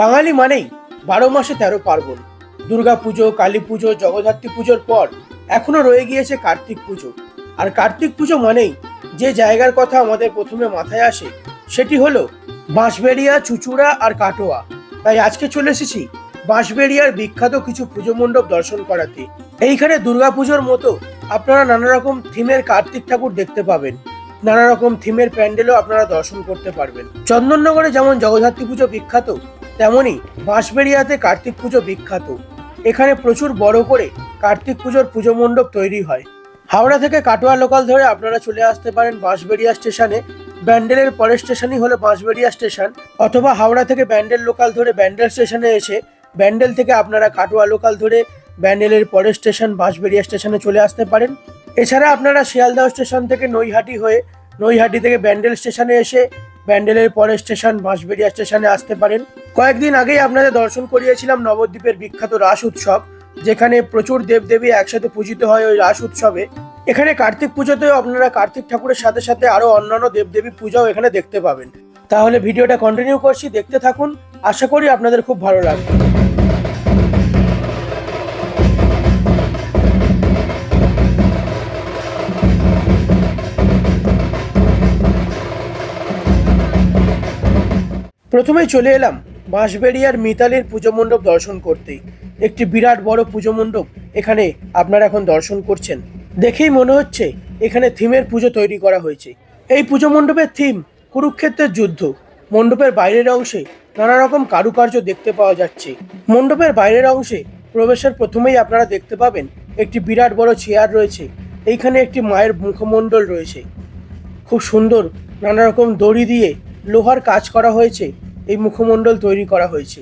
বাঙালি মানেই বারো মাসে তেরো পার্বণ। দুর্গা পুজো, কালী পুজো, জগদ্ধাত্রী পুজোর পর এখনও রয়ে গিয়েছে কার্তিক পুজো। আর কার্তিক পুজো মানেই যে জায়গার কথা আমাদের প্রথমে মাথায় আসে, সেটি হলো বাঁশবেড়িয়া, চুচুড়া আর কাটোয়া। তাই আজকে চলে এসেছি বাঁশবেড়িয়ার বিখ্যাত কিছু পুজো মণ্ডপ দর্শন করাতে। এইখানে দুর্গা পুজোর মতো আপনারা নানা রকম থিমের কার্তিক ঠাকুর দেখতে পাবেন। নানা রকম থিমের প্যান্ডেলও আপনারা দর্শন করতে পারবেন। চন্দননগরে যেমন জগদ্ধাত্রী পুজো বিখ্যাত তেমনই বাঁশবেড়িয়াতে কার্তিক পুজো বিখ্যাত। এখানে প্রচুর বড় করে কার্তিক পুজোর পুজো মণ্ডপ তৈরি হয়। হাওড়া থেকে কাটোয়া লোকাল ধরে আপনারা চলে আসতে পারেন বাঁশবেড়িয়া স্টেশনে। ব্যান্ডেলের পরের স্টেশনই হলো বাঁশবেড়িয়া স্টেশন। অথবা হাওড়া থেকে ব্যান্ডেল লোকাল ধরে ব্যান্ডেল স্টেশনে এসে ব্যান্ডেল থেকে আপনারা কাটোয়া লোকাল ধরে ব্যান্ডেলের পরের স্টেশন বাঁশবেড়িয়া স্টেশনে চলে আসতে পারেন। এছাড়া আপনারা শিয়ালদহ স্টেশন থেকে নৈহাটি হয়ে নৈহাটি থেকে ব্যান্ডেল স্টেশনে এসে ব্যান্ডেলের পরে স্টেশন, বাঁশবেড়িয়া স্টেশনে আসতে পারেন। কয়েকদিন আগেই আপনাদের দর্শন করিয়েছিলাম নবদ্বীপের বিখ্যাত রাস উৎসব, যেখানে প্রচুর দেবদেবী একসাথে পূজিত হয় ওই রাস উৎসবে। এখানে কার্তিক পুজোতেও আপনারা কার্তিক ঠাকুরের সাথে সাথে আরও অন্যান্য দেবদেবী পূজাও এখানে দেখতে পাবেন। তাহলে ভিডিওটা কন্টিনিউ করছি, দেখতে থাকুন। আশা করি আপনাদের খুব ভালো লাগবে। প্রথমেই চলে এলাম বাঁশবেড়িয়ার মিতালির পুজো মণ্ডপ দর্শন করতে। একটি বিরাট বড় পুজো মণ্ডপ এখানে আপনারা এখন দর্শন করছেন। দেখেই মনে হচ্ছে এখানে থিমের পুজো তৈরি করা হয়েছে। এই পুজো মণ্ডপের থিম কুরুক্ষেত্রের যুদ্ধ। মণ্ডপের বাইরের অংশে নানা রকম কারুকার্য দেখতে পাওয়া যাচ্ছে। মণ্ডপের বাইরের অংশে প্রবেশের প্রথমেই আপনারা দেখতে পাবেন একটি বিরাট বড় চেয়ার রয়েছে। এইখানে একটি মায়ের মুখমণ্ডল রয়েছে। খুব সুন্দর নানা রকম দড়ি দিয়ে লোহার কাজ করা হয়েছে। এই মুখমণ্ডল তৈরি করা হয়েছে।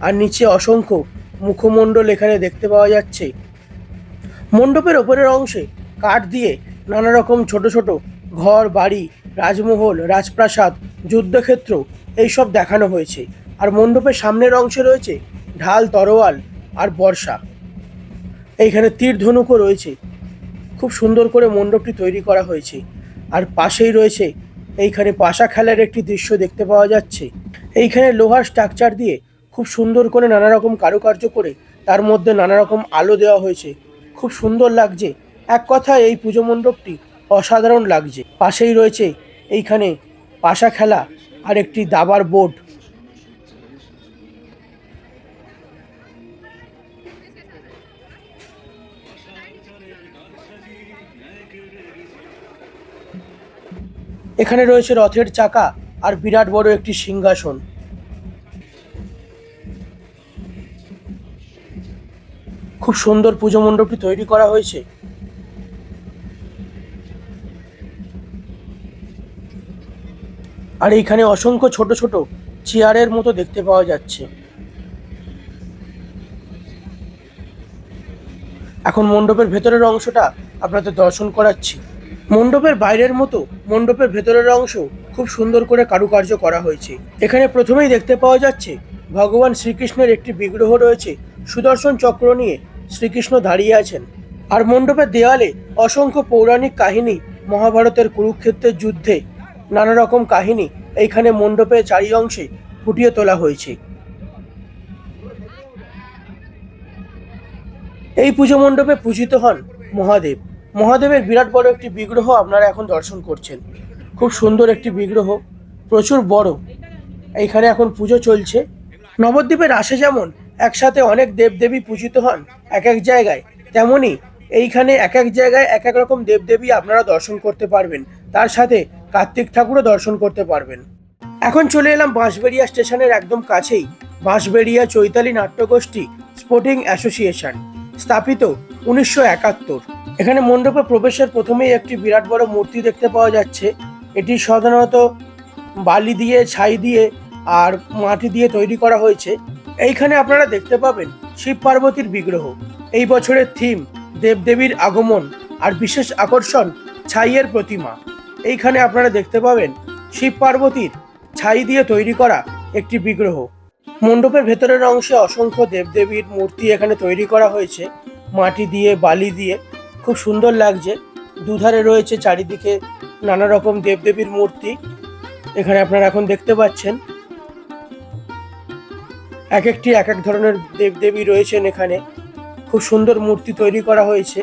আর নিচে অসংখ্য মুখমণ্ডল এখানে দেখতে পাওয়া যাচ্ছে। মণ্ডপের ওপরের অংশে কাঠ দিয়ে নানা রকম ছোট ছোট ঘর, বাড়ি, রাজমহল, রাজপ্রাসাদ, যুদ্ধক্ষেত্র এইসব দেখানো হয়েছে। আর মণ্ডপের সামনের অংশে রয়েছে ঢাল, তরোয়াল আর বর্ষা। এইখানে তীর ধনুকও রয়েছে। খুব সুন্দর করে মণ্ডপটি তৈরি করা হয়েছে। আর পাশেই রয়েছে এইখানে পাশা খেলার একটি দৃশ্য দেখতে পাওয়া যাচ্ছে। এইখানে লোহার স্ট্রাকচার দিয়ে খুব সুন্দর করে নানা রকম কারুকার্য করে তার মধ্যে নানা রকম আলো দেওয়া হয়েছে। খুব সুন্দর লাগছে। এক কথায় এই পুজো মণ্ডপটি অসাধারণ লাগছে। পাশেই রয়েছে এইখানে পাশা খেলা আর একটি দাবার বোর্ড। এখানে রয়েছে রথের চাকা আর বিরাট বড় একটি সিংহাসন। খুব সুন্দর পুজো মণ্ডপটি তৈরি করা হয়েছে। আর এইখানে অসংখ্য ছোট ছোট চেয়ারের মতো দেখতে পাওয়া যাচ্ছে। এখন মণ্ডপের ভেতরের অংশটা আপনাদের দর্শন করাচ্ছি। মণ্ডপের বাইরের মতো মণ্ডপের ভেতরের অংশ খুব সুন্দর করে কারুকার্য করা হয়েছে। এখানে প্রথমেই দেখতে পাওয়া যাচ্ছে, ভগবান শ্রীকৃষ্ণের একটি বিগ্রহ রয়েছে। সুদর্শন চক্র নিয়ে শ্রীকৃষ্ণ দাঁড়িয়ে আছেন। আর মণ্ডপের দেওয়ালে অসংখ্য পৌরাণিক কাহিনী, মহাভারতের কুরুক্ষেত্রের যুদ্ধে নানা রকম কাহিনী এইখানে মণ্ডপের চারি অংশে ফুটিয়ে তোলা হয়েছে। এই পুজো মণ্ডপে পূজিত হন মহাদেব। মহাদেবের বিরাট বড় একটি বিগ্রহ আপনারা এখন দর্শন করছেন। খুব সুন্দর একটি বিগ্রহ, প্রচুর বড়। এইখানে এখন পুজো চলছে। নবদ্বীপের আসে যেমন একসাথে অনেক দেবদেবী পূজিত হন এক এক জায়গায় তেমনই এইখানে এক এক জায়গায় এক এক রকম দেবদেবী আপনারা দর্শন করতে পারবেন। তার সাথে কার্তিক ঠাকুরও দর্শন করতে পারবেন। এখন চলে এলাম বাঁশবেড়িয়া স্টেশনের একদম কাছেই, বাঁশবেড়িয়া চৈতালি নাট্যগোষ্ঠী স্পোর্টিং অ্যাসোসিয়েশন, স্থাপিত উনিশশো একাত্তর। এখানে মণ্ডপে প্রবেশের প্রথমেই একটি বিরাট বড় মূর্তি দেখতে পাওয়া যাচ্ছে। এটি সাধারণত বালি দিয়ে, ছাই দিয়ে আর মাটি দিয়ে তৈরি করা হয়েছে। এইখানে আপনারা দেখতে পাবেন শিব পার্বতীর বিগ্রহ। এই বছরের থিম দেবদেবীর আগমন আর বিশেষ আকর্ষণ ছাইয়ের প্রতিমা। এইখানে আপনারা দেখতে পাবেন শিব পার্বতীর ছাই দিয়ে তৈরি করা একটি বিগ্রহ। মণ্ডপের ভেতরের অংশে অসংখ্য দেবদেবীর মূর্তি এখানে তৈরি করা হয়েছে। মাটি দিয়ে, বালি দিয়ে। খুব সুন্দর লাগছে। দুধারে রয়েছে চারিদিকে নানা রকম দেবদেবীর মূর্তি। এখানে আপনারা এখন দেখতে পাচ্ছেন এক একটি এক এক ধরনের দেবদেবী রয়েছেন এখানে। খুব সুন্দর মূর্তি তৈরি করা হয়েছে।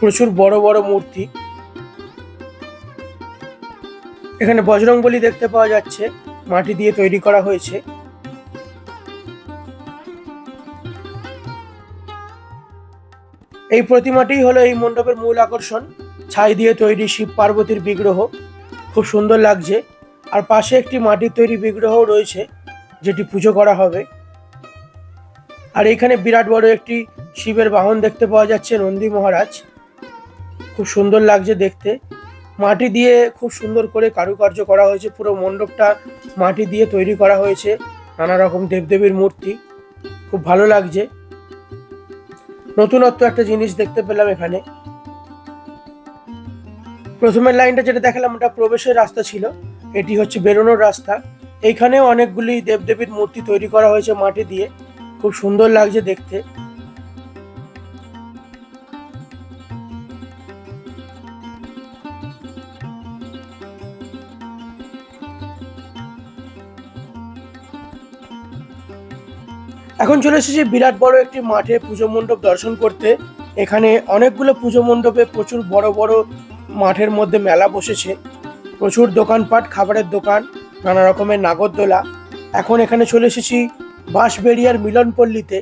প্রচুর বড় বড় মূর্তি। এখানে বজরংবলী দেখতে পাওয়া যাচ্ছে। মাটি দিয়ে তৈরি করা হয়েছে। এই প্রতিমাটি হলো এই মণ্ডপের মূল আকর্ষণ। ছাই দিয়ে তৈরি শিব পার্বতীর বিগ্রহ। খুব সুন্দর লাগছে। আর পাশে একটি মাটির তৈরি বিগ্রহ রয়েছে, যেটি পুজো করা হবে। আর এখানে বিরাট বড় একটি শিবের বাহন দেখতে পাওয়া যাচ্ছে, নন্দী মহারাজ। খুব সুন্দর লাগছে দেখতে। মাটি দিয়ে খুব সুন্দর করে কারুকার্য করা হয়েছে। পুরো মণ্ডপটা মাটি দিয়ে তৈরি করা হয়েছে। নানা রকম দেবদেবীর মূর্তি। খুব ভালো লাগছে। নতুনত্ব একটা জিনিস দেখতে পেলাম এখানে। প্রথমের লাইনটা যেটা দেখালাম, ওটা প্রবেশের রাস্তা ছিল। এটি হচ্ছে বেরোনোর রাস্তা। এইখানেও অনেকগুলি দেবদেবীর মূর্তি তৈরি করা হয়েছে মাটি দিয়ে। খুব সুন্দর লাগছে দেখতে। এখন চলে এসেছি বিরাট বড় একটি মাঠে পুজো মণ্ডপ দর্শন করতে। এখানে অনেকগুলো পুজো মণ্ডপে প্রচুর বড় বড় মাঠের মধ্যে মেলা বসেছে। প্রচুর দোকানপাট, খাবারের দোকান, নানা রকমের নাগরদোলা। এখন এখানে চলে এসেছি বাঁশবেড়িয়ার মিলনপল্লীতে।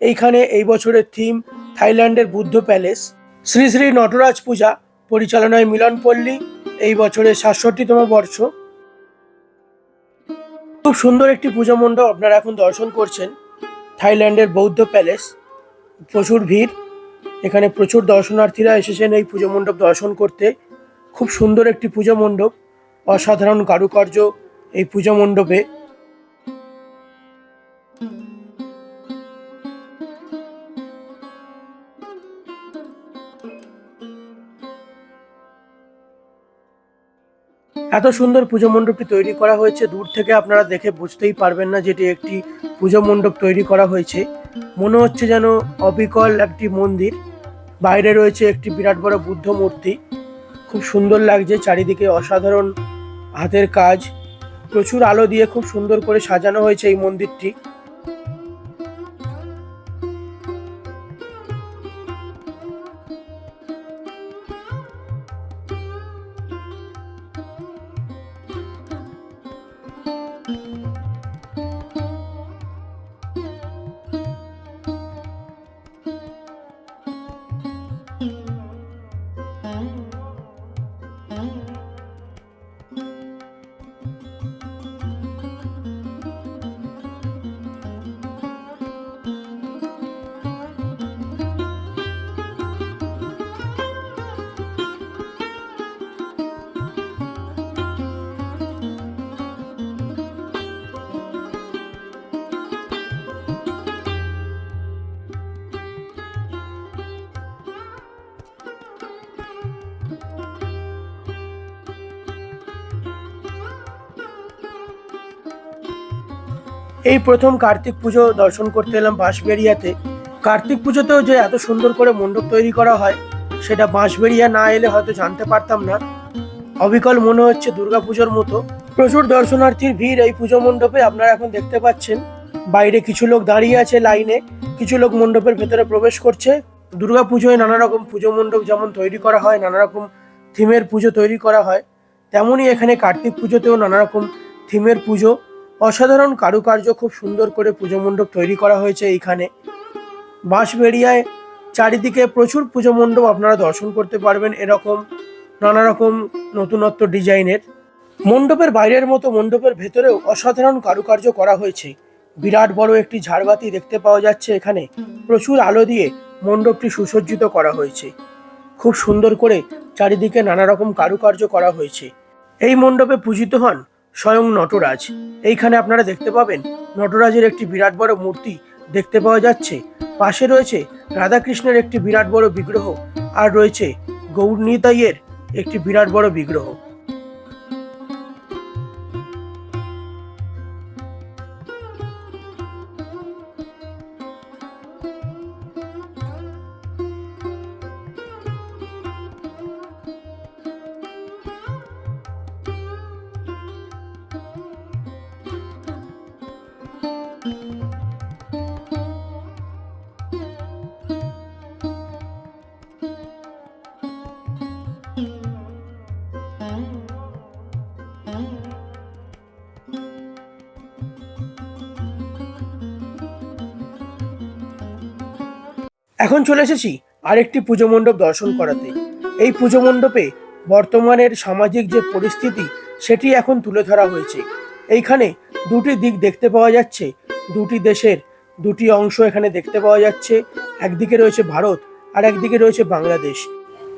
এইখানে এই বছরের থিম থাইল্যান্ডের বুদ্ধ প্যালেস। শ্রী শ্রী নটরাজ পূজা, পরিচালনায় মিলনপল্লী, এই বছরের সাতষট্টিতম বর্ষ। খুব সুন্দর একটি পূজা মণ্ডপ আপনারা এখন দর্শন করছেন। থাইল্যান্ডের বৌদ্ধ প্যালেস। প্রচুর ভিড়। এখানে প্রচুর দর্শনার্থীরা এসেছেন এই পুজো মণ্ডপ দর্শন করতে। খুব সুন্দর একটি পুজো মণ্ডপ। অসাধারণ কারুকার্য এই পুজো মণ্ডপে। এত সুন্দর পুজো মণ্ডপটি তৈরি করা হয়েছে। দূর থেকে আপনারা দেখে বুঝতেই পারবেন না যেটি একটি পুজো মণ্ডপ তৈরি করা হয়েছে। মনে হচ্ছে যেন অবিকল একটি মন্দির। বাইরে রয়েছে একটি বিরাট বড় বুদ্ধ মূর্তি। খুব সুন্দর লাগছে চারিদিকে অসাধারণ হাতের কাজ। প্রচুর আলো দিয়ে খুব সুন্দর করে সাজানো হয়েছে এই মন্দিরটি। এই প্রথম কার্তিক পুজো দর্শন করতে এলাম বাঁশবেড়িয়াতে। কার্তিক পুজোতেও যে এত সুন্দর করে মণ্ডপ তৈরি করা হয়, সেটা বাঁশবেড়িয়া না এলে হয়তো জানতে পারতাম না। অবিকল মনে হচ্ছে দুর্গাপুজোর মতো। প্রচুর দর্শনার্থীর ভিড় এই পুজো মণ্ডপে, আপনারা এখন দেখতে পাচ্ছেন। বাইরে কিছু লোক দাঁড়িয়ে আছে লাইনে, কিছু লোক মণ্ডপের ভেতরে প্রবেশ করছে। দুর্গা পুজোয় নানা রকম পুজো মণ্ডপ যেমন তৈরি করা হয়, নানা রকম থিমের পুজো তৈরি করা হয়, তেমনই এখানে কার্তিক পুজোতেও নানা রকম থিমের পুজো অসাধারণ কারুকার্য খুব সুন্দর করে পুজো মণ্ডপ তৈরি করা হয়েছে এইখানে। বাঁশবেড়িয়ায় চারিদিকে প্রচুর পুজো মণ্ডপ আপনারা দর্শন করতে পারবেন এরকম নানা রকম নতুনত্ব ডিজাইনের। মণ্ডপের বাইরের মতো মণ্ডপের ভেতরেও অসাধারণ কারুকার্য করা হয়েছে। বিরাট বড় একটি ঝাড়বাতি দেখতে পাওয়া যাচ্ছে এখানে। প্রচুর আলো দিয়ে মণ্ডপটি সুসজ্জিত করা হয়েছে। খুব সুন্দর করে চারিদিকে নানা রকম কারুকার্য করা হয়েছে। এই মণ্ডপে পূজিত হন স্বয়ং নটরাজ। এইখানে আপনারা দেখতে পাবেন, নটরাজের একটি বিরাট বড় মূর্তি দেখতে পাওয়া যাচ্ছে। পাশে রয়েছে রাধাকৃষ্ণের একটি বিরাট বড় বিগ্রহ, আর রয়েছে গৌরনীতাইয়ের একটি বিরাট বড় বিগ্রহ। এখন চলে এসেছি আরেকটি পুজো মণ্ডপ দর্শন করাতে। এই পুজো মণ্ডপে বর্তমানের সামাজিক যে পরিস্থিতি, সেটি এখন তুলে ধরা হয়েছে। এইখানে দুটি দিক দেখতে পাওয়া যাচ্ছে। দুটি দেশের দুটি অংশ এখানে দেখতে পাওয়া যাচ্ছে। একদিকে রয়েছে ভারত আর একদিকে রয়েছে বাংলাদেশ।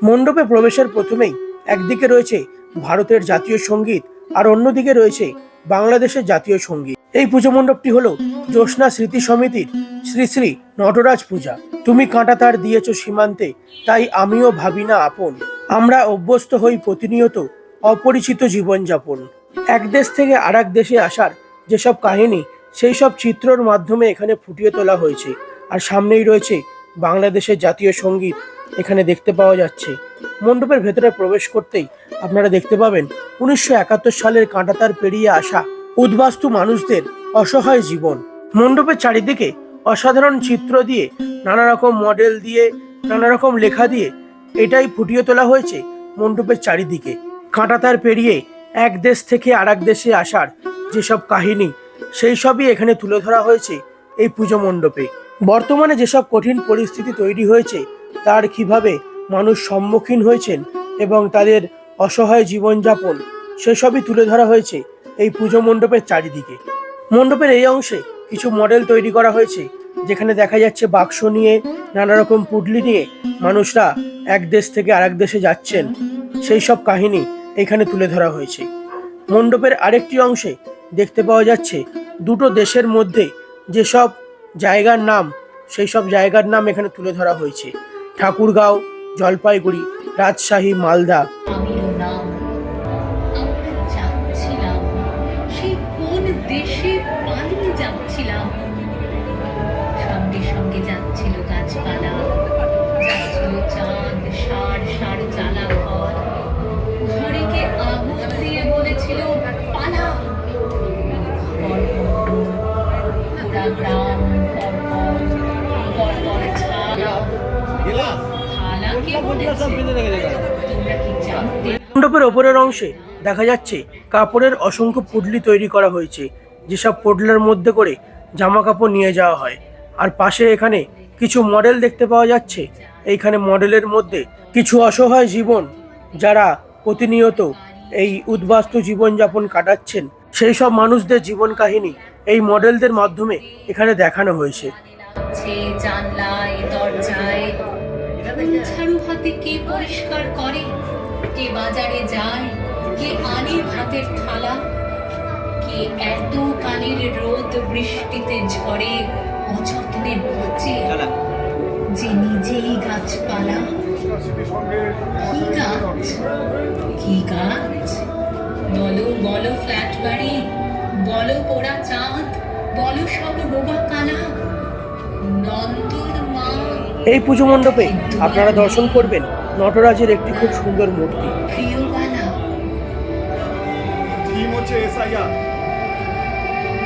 মণ্ডপে প্রবেশের প্রথমেই একদিকে রয়েছে ভারতের জাতীয় সংগীত আর অন্যদিকে রয়েছে বাংলাদেশের জাতীয় সংগীত। এই পুজো মণ্ডপটি হলো জ্যোৎস্না স্মৃতি সমিতির শ্রী শ্রী নটরাজ পূজা। তুমি কাঁটা তার দিয়েছ সীমান্তে, তাই আমিও ভাবি না আপন। আমরা অভ্যস্ত হই প্রতিনিয়ত অপরিচিত জীবনযাপন। এক দেশ থেকে আর দেশে আসার যেসব কাহিনী সেই সব চিত্রর মাধ্যমে এখানে ফুটিয়ে তোলা হয়েছে। আর সামনেই রয়েছে বাংলাদেশের জাতীয় সংগীত। এখানে দেখতে পাওয়া যাচ্ছে, মণ্ডপের ভেতরে প্রবেশ করতেই আপনারা দেখতে পাবেন উনিশশো একাত্তর সালের কাঁটাতার পেরিয়ে আসা উদ্বাস্তু মানুষদের অসহায় জীবন। মণ্ডপের চারিদিকে অসাধারণ চিত্র দিয়ে নানা রকম মডেল দিয়ে নানা রকম লেখা দিয়ে এটাই ফুটিয়ে তোলা হয়েছে মণ্ডপের চারিদিকে। কাঁটাতার পেরিয়ে এক দেশ থেকে আর দেশে আসার যেসব কাহিনী সেই সবই এখানে তুলে ধরা হয়েছে এই পুজো মণ্ডপে। বর্তমানে যেসব কঠিন পরিস্থিতি তৈরি হয়েছে, তার কীভাবে মানুষ সম্মুখীন হয়েছেন এবং তাদের অসহায় জীবনযাপন, সেসবই তুলে ধরা হয়েছে এই পুজো মণ্ডপের চারিদিকে। মণ্ডপের এই অংশে কিছু মডেল তৈরি করা হয়েছে, যেখানে দেখা যাচ্ছে বাক্স নিয়ে নানা রকম পুডলি নিয়ে মানুষরা এক দেশ থেকে আরেক দেশে যাচ্ছেন। সেই সব কাহিনী এখানে তুলে ধরা হয়েছে। মণ্ডপের আরেকটি অংশে দেখতে পাওয়া যাচ্ছে দুটো দেশের মধ্যে যেসব জায়গার নাম সেই সব জায়গার নাম এখানে তুলে ধরা হয়েছে। ঠাকুরগাঁও, জলপাইগুড়ি, রাজশাহী, মালদা। মণ্ডপের ওপরের অংশে দেখা যাচ্ছে কাপড়ের অসংখ্য পুডলি তৈরি করা হয়েছে, যেসব পুডলার মধ্যে করে জামা কাপড় নিয়ে যাওয়া হয়। আর পাশে এখানে কিছু মডেল দেখতে পাওয়া যাচ্ছে। এইখানে মডেলের মধ্যে কিছু অসহায় জীবন যারা প্রতিনিয়ত এই উদ্বাস্তু জীবনযাপন কাটাচ্ছেন, সেই সব মানুষদের জীবন কাহিনী এই মডেলদের মাধ্যমে এখানে দেখানো হয়েছে। জানলায়, দরজায় ঝাড়ু হাতে কে পরিষ্কার করে? কে বাজারে যায় কে আনে ভাতের থালা কে এত কালের রোদ বৃষ্টিতে ঝড়ে অযত্নে বাঁচে যে নিজেই গাছপালা। কি গাছ? কি গাছ? বলো বলো ফ্ল্যাট বাড়ি বলো পোড়া চাঁদ বলো সব বোবা কালা। নন্দর মা এই পুজো মণ্ডপে আপনারা দর্শন করবেন। নটরাজের একটি খুব সুন্দর মূর্তি। থিম হচ্ছে এসআইআর।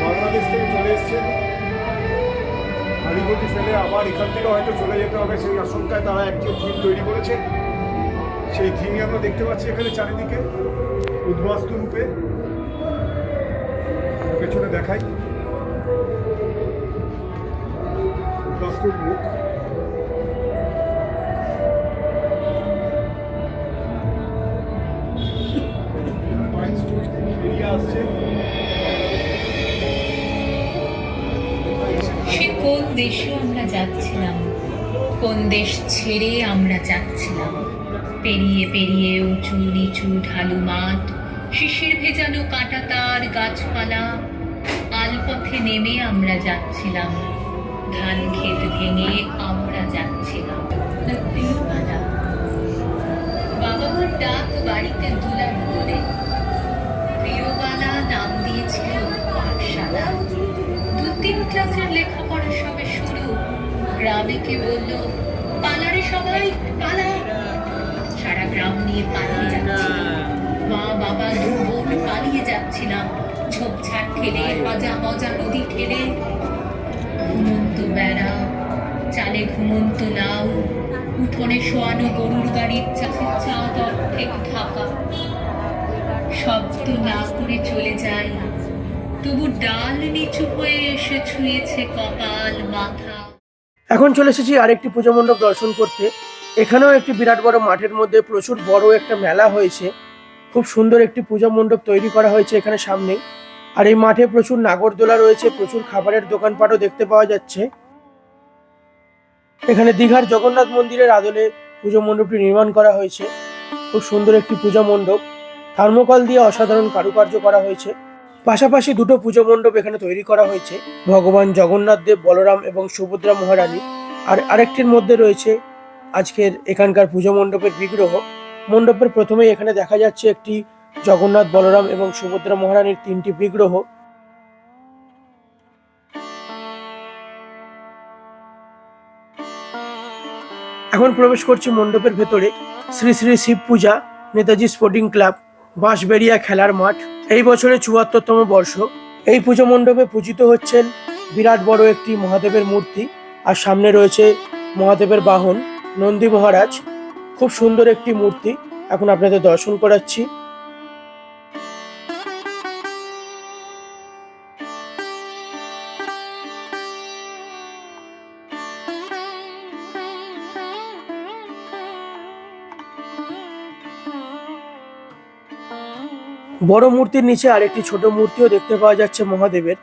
বাংলাদেশ থেকে চলে এসছেন ফেলে আবার এখান থেকে হয়তো চলে যেতে হবে সেই আশঙ্কায় তারা একটি থিম তৈরি করেছে। সেই থিমই আমরা দেখতে পাচ্ছি এখানে চারিদিকে উদ্বাস্তু রূপে। পেছনে দেখাই। উদ্বাস্তুর মুখ। দেশে আমরা যাচ্ছিলাম। কোন দেশ ছেড়ে আমরা যাচ্ছিলাম। পেরিয়ে পেরিয়ে উঁচু নিচু ঢালু মাঠ, শিশির ভেজানো কাঁটা তার গাছপালা, আলপথে নেমে আমরা যাচ্ছিলাম। ধান ক্ষেত ভেঙে আমরা যাচ্ছিলাম। বাবা ডাক বাড়িতে দুলার বলে প্রিয়বালা নাম দিয়েছিল পাঠশালা। দু তিন ক্লাসের শুরু গ্রামে কে বলল? পালারে সবাই পালা। সারা গ্রাম নিয়ে পালিয়ে যাচ্ছিলাম। মা বাবা দু বোন পালিয়ে যাচ্ছিলাম। ঝোপঝাড় ঠেলে মজা মজা নদী ঠেলে। ঘুমন্ত বেড়া চালে ঘুমন্ত নাও। উঠোনে শোয়ানো গরুর গাড়ির চাষের চাঁদ অর্ধেক ঢাকা। শব্দ না করে চলে যায় তবু ডাল নিচু হয়ে এসে ছুঁয়েছে কপাল মাথা। এখন চলে এসেছি আরেকটি পুজো মণ্ডপ দর্শন করতে। এখানেও একটি বিরাট বড় মাঠের মধ্যে প্রচুর বড় একটা মেলা হয়েছে। খুব সুন্দর একটি পূজা মণ্ডপ তৈরি করা হয়েছে এখানে সামনে। আর এই মাঠে প্রচুর নাগরদোলা রয়েছে, প্রচুর খাবারের দোকানপাটও দেখতে পাওয়া যাচ্ছে। এখানে দীঘার জগন্নাথ মন্দিরের আদলে পুজো মণ্ডপটি নির্মাণ করা হয়েছে। খুব সুন্দর একটি পূজা মণ্ডপ। থার্মোকল দিয়ে অসাধারণ কারুকার্য করা হয়েছে। পাশাপাশি দুটো পুজো মণ্ডপ এখানে তৈরি করা হয়েছে। ভগবান জগন্নাথ দেব, বলরাম এবং সুভদ্রা মহারানী। আর আরেকটির মধ্যে রয়েছে আজকের এখানকার পুজো মণ্ডপের বিগ্রহ। মণ্ডপের প্রথমেই এখানে দেখা যাচ্ছে একটি জগন্নাথ, বলরাম এবং সুভদ্রা মহারানীর তিনটি বিগ্রহ। এখন প্রবেশ করছি মণ্ডপের ভেতরে। Shri Shri Shiv puja, Netaji sporting club. Bansberia খেলার মাঠ। এই বছরে চুয়াত্তরতম বর্ষ। এই পুজো মণ্ডপে পূজিত হচ্ছেন বিরাট বড় একটি মহাদেবের মূর্তি আর সামনে রয়েছে মহাদেবের বাহন নন্দী মহারাজ। খুব সুন্দর একটি মূর্তি। এখন আপনাদের দর্শন করাচ্ছি। বড় মূর্তির নিচে আরেকটি ছোট মূর্তিও দেখতে পাওয়া যাচ্ছে মহাদেবের।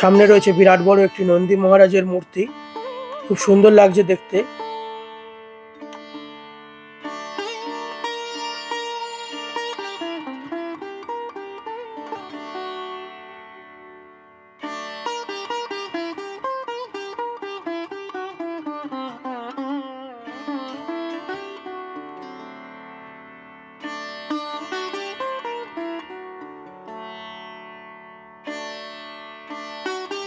সামনে রয়েছে বিরাট বড় একটি নন্দী মহারাজের মূর্তি। খুব সুন্দর লাগছে দেখতে।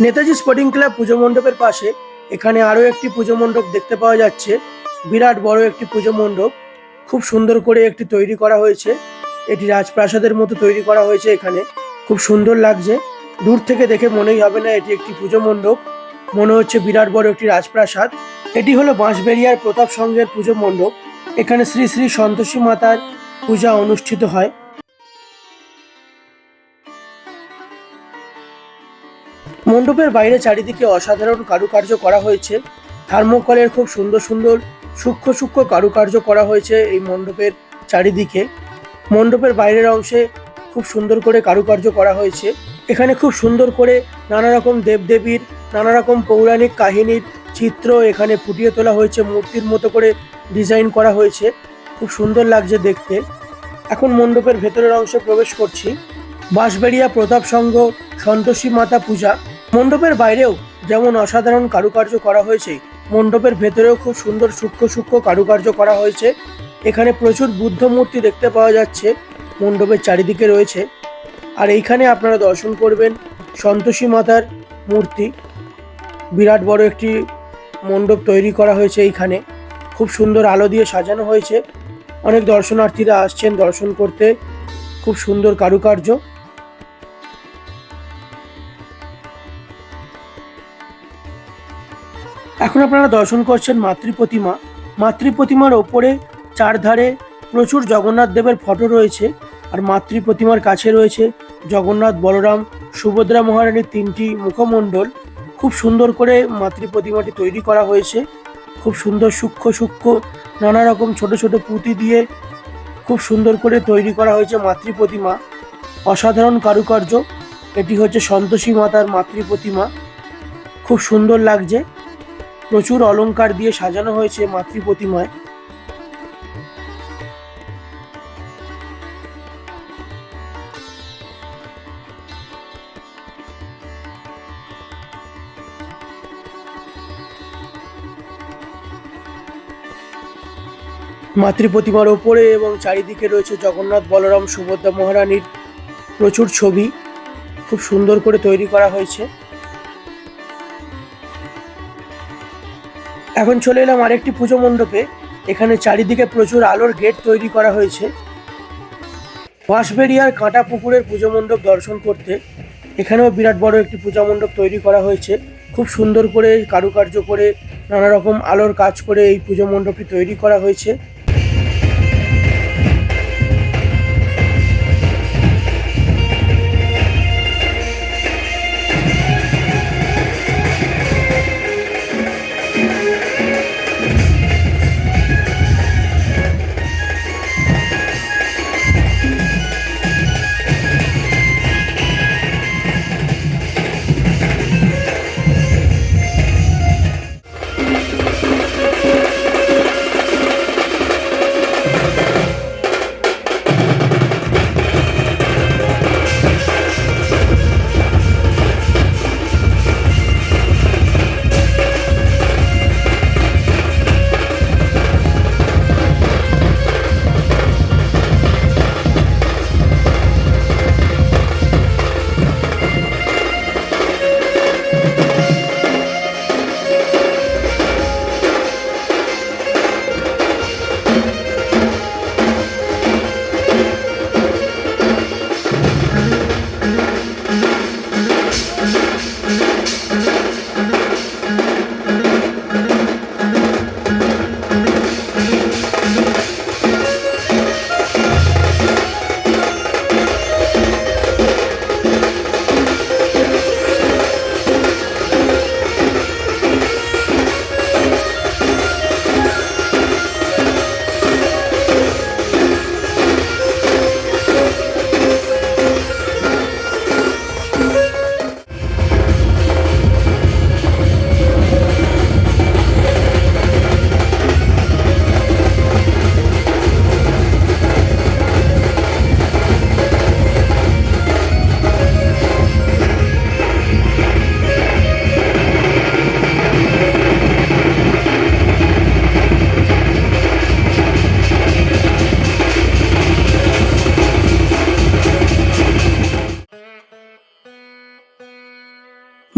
নেতাজি স্পোর্টিং ক্লাব পুজো মণ্ডপের পাশে এখানে আরও একটি পুজো মণ্ডপ দেখতে পাওয়া যাচ্ছে। বিরাট বড় একটি পুজো মণ্ডপ। খুব সুন্দর করে একটি তৈরি করা হয়েছে। এটি রাজপ্রাসাদের মতো তৈরি করা হয়েছে এখানে। খুব সুন্দর লাগছে। দূর থেকে দেখে মনেই হবে না এটি একটি পুজো মণ্ডপ। মনে হচ্ছে বিরাট বড় একটি রাজপ্রাসাদ। এটি হলো বাঁশবেড়িয়ার প্রতাপ সংঘের পুজো মণ্ডপ। এখানে শ্রী শ্রী সন্তোষী মাতার পূজা অনুষ্ঠিত হয়। মণ্ডপের বাইরে চারিদিকে অসাধারণ কারুকার্য করা হয়েছে। থার্মোকলের খুব সুন্দর সুন্দর সূক্ষ্ম সূক্ষ্ম কারুকার্য করা হয়েছে এই মণ্ডপের চারিদিকে। মণ্ডপের বাইরের অংশে খুব সুন্দর করে কারুকার্য করা হয়েছে। এখানে খুব সুন্দর করে নানা রকম দেবদেবীর, নানা রকম পৌরাণিক কাহিনীর চিত্র এখানে ফুটিয়ে তোলা হয়েছে, মূর্তির মতো করে ডিজাইন করা হয়েছে। খুব সুন্দর লাগছে দেখতে। এখন মণ্ডপের ভেতরের অংশে প্রবেশ করছি। বাঁশবেড়িয়া প্রতাপ সংঘ সন্তোষী মাতা পূজা মণ্ডপের বাইরেও যেমন অসাধারণ কারুকার্য করা হয়েছে, মণ্ডপের ভেতরেও খুব সুন্দর সূক্ষ্ম সূক্ষ্ম কারুকার্য করা হয়েছে। এখানে প্রচুর বুদ্ধ মূর্তি দেখতে পাওয়া যাচ্ছে, মণ্ডপের চারিদিকে রয়েছে। আর এইখানে আপনারা দর্শন করবেন সন্তোষী মাতার মূর্তি। বিরাট বড় একটি মণ্ডপ তৈরি করা হয়েছে এইখানে। খুব সুন্দর আলো দিয়ে সাজানো হয়েছে। অনেক দর্শনার্থীরা আসছেন দর্শন করতে। খুব সুন্দর কারুকার্য। এখন আপনারা দর্শন করছেন মাতৃ প্রতিমা মাতৃ প্রতিমার ওপরে চারধারে প্রচুর জগন্নাথ দেবের ফটো রয়েছে আর মাতৃ প্রতিমার কাছে রয়েছে জগন্নাথ বলরাম, সুভদ্রা মহারানীর তিনটি মুখমণ্ডল। খুব সুন্দর করে মাতৃ প্রতিমাটি তৈরি করা হয়েছে। খুব সুন্দর সূক্ষ্ম সূক্ষ্ম নানা রকম ছোট ছোট পুঁতি দিয়ে খুব সুন্দর করে তৈরি করা হয়েছে মাতৃ প্রতিমা অসাধারণ কারুকার্য। এটি হচ্ছে সন্তোষী মাতার মাতৃ প্রতিমা খুব সুন্দর লাগছে। প্রচুর অলংকার দিয়ে সাজানো হয়েছে মাতৃ প্রতিমায়। মাতৃ প্রতিমার ওপরে এবং চারিদিকে রয়েছে জগন্নাথ বলরাম সুভদ্রা মহারানীর প্রচুর ছবি। খুব সুন্দর করে তৈরি করা হয়েছে। এখন চলে এলাম আরেকটি পুজো মণ্ডপে। এখানে চারিদিকে প্রচুর আলোর গেট তৈরি করা হয়েছে। বাঁশবেড়িয়ার কাঁটা পুকুরের পুজো মণ্ডপ দর্শন করতে। এখানেও বিরাট বড় একটি পূজা মণ্ডপ তৈরি করা হয়েছে। খুব সুন্দর করে কারুকার্য করে নানা রকম আলোর কাজ করে এই পুজো মণ্ডপটি তৈরি করা হয়েছে।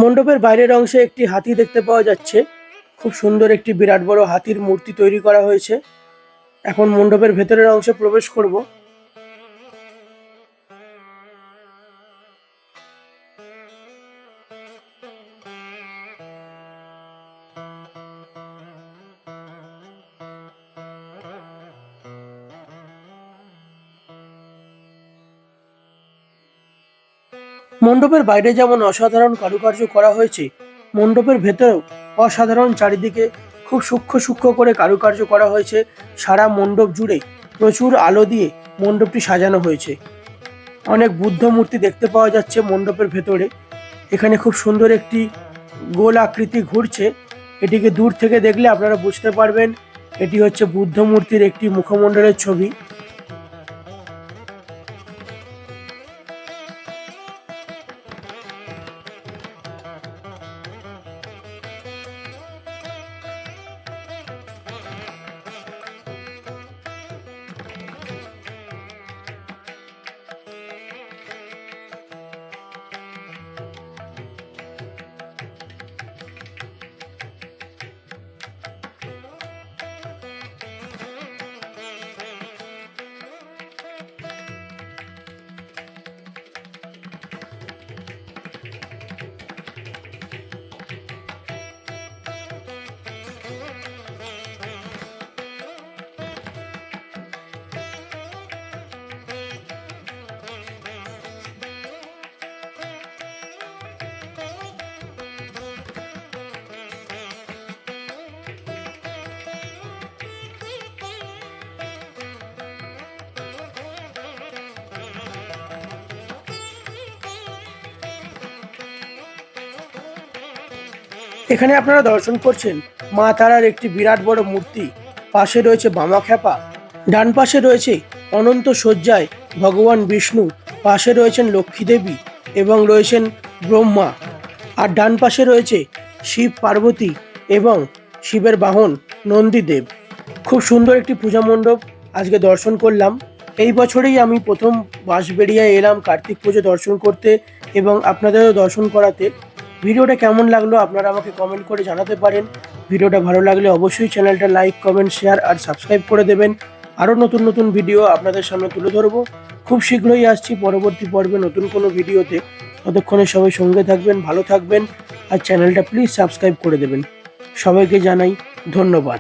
মণ্ডপের বাইরের অংশে একটি হাতি দেখতে পাওয়া যাচ্ছে। খুব সুন্দর একটি বিরাট বড় হাতির মূর্তি তৈরি করা হয়েছে। এখন মণ্ডপের ভেতরের অংশে প্রবেশ করব। মণ্ডপের বাইরে যেমন অসাধারণ কারুকার্য করা হয়েছে, মণ্ডপের ভেতরেও অসাধারণ চারিদিকে খুব সূক্ষ্ম সূক্ষ্ম করে কারুকার্য করা হয়েছে। সারা মণ্ডপ জুড়ে প্রচুর আলো দিয়ে মণ্ডপটি সাজানো হয়েছে। অনেক বুদ্ধ মূর্তি দেখতে পাওয়া যাচ্ছে মণ্ডপের ভেতরে। এখানে খুব সুন্দর একটি গোল আকৃতি ঘুরছে। এটিকে দূর থেকে দেখলে আপনারা বুঝতে পারবেন, এটি হচ্ছে বুদ্ধ মূর্তির একটি মুখমণ্ডলের ছবি। এখানে আপনারা দর্শন করছেন মা তারার একটি বিরাট বড় মূর্তি। পাশে রয়েছে বামা খ্যাপা। ডান পাশে রয়েছে অনন্ত শয্যায় ভগবান বিষ্ণু। পাশে রয়েছেন লক্ষ্মী দেবী এবং রয়েছেন ব্রহ্মা। আর ডান পাশে রয়েছে শিব পার্বতী এবং শিবের বাহন নন্দীদেব। খুব সুন্দর একটি পূজা মণ্ডপ আজকে দর্শন করলাম। এই বছরেই আমি প্রথম বাঁশবেড়িয়ায় এলাম কার্তিক পুজো দর্শন করতে এবং আপনাদেরও দর্শন করাতে। ভিডিওটা কেমন লাগল আপনারা আমাকে কমেন্ট করে জানাতে পারেন। ভিডিওটা ভালো লাগলে অবশ্যই চ্যানেলটা লাইক কমেন্ট শেয়ার আর সাবস্ক্রাইব করে দেবেন। আরও নতুন নতুন ভিডিও আপনাদের সামনে তুলে ধরবো। খুব শীঘ্রই আসছি পরবর্তী পর্বে নতুন কোনো ভিডিওতে। ততক্ষণে সবাই সঙ্গে থাকবেন, ভালো থাকবেন আর চ্যানেলটা প্লিজ সাবস্ক্রাইব করে দেবেন। সবাইকে জানাই ধন্যবাদ।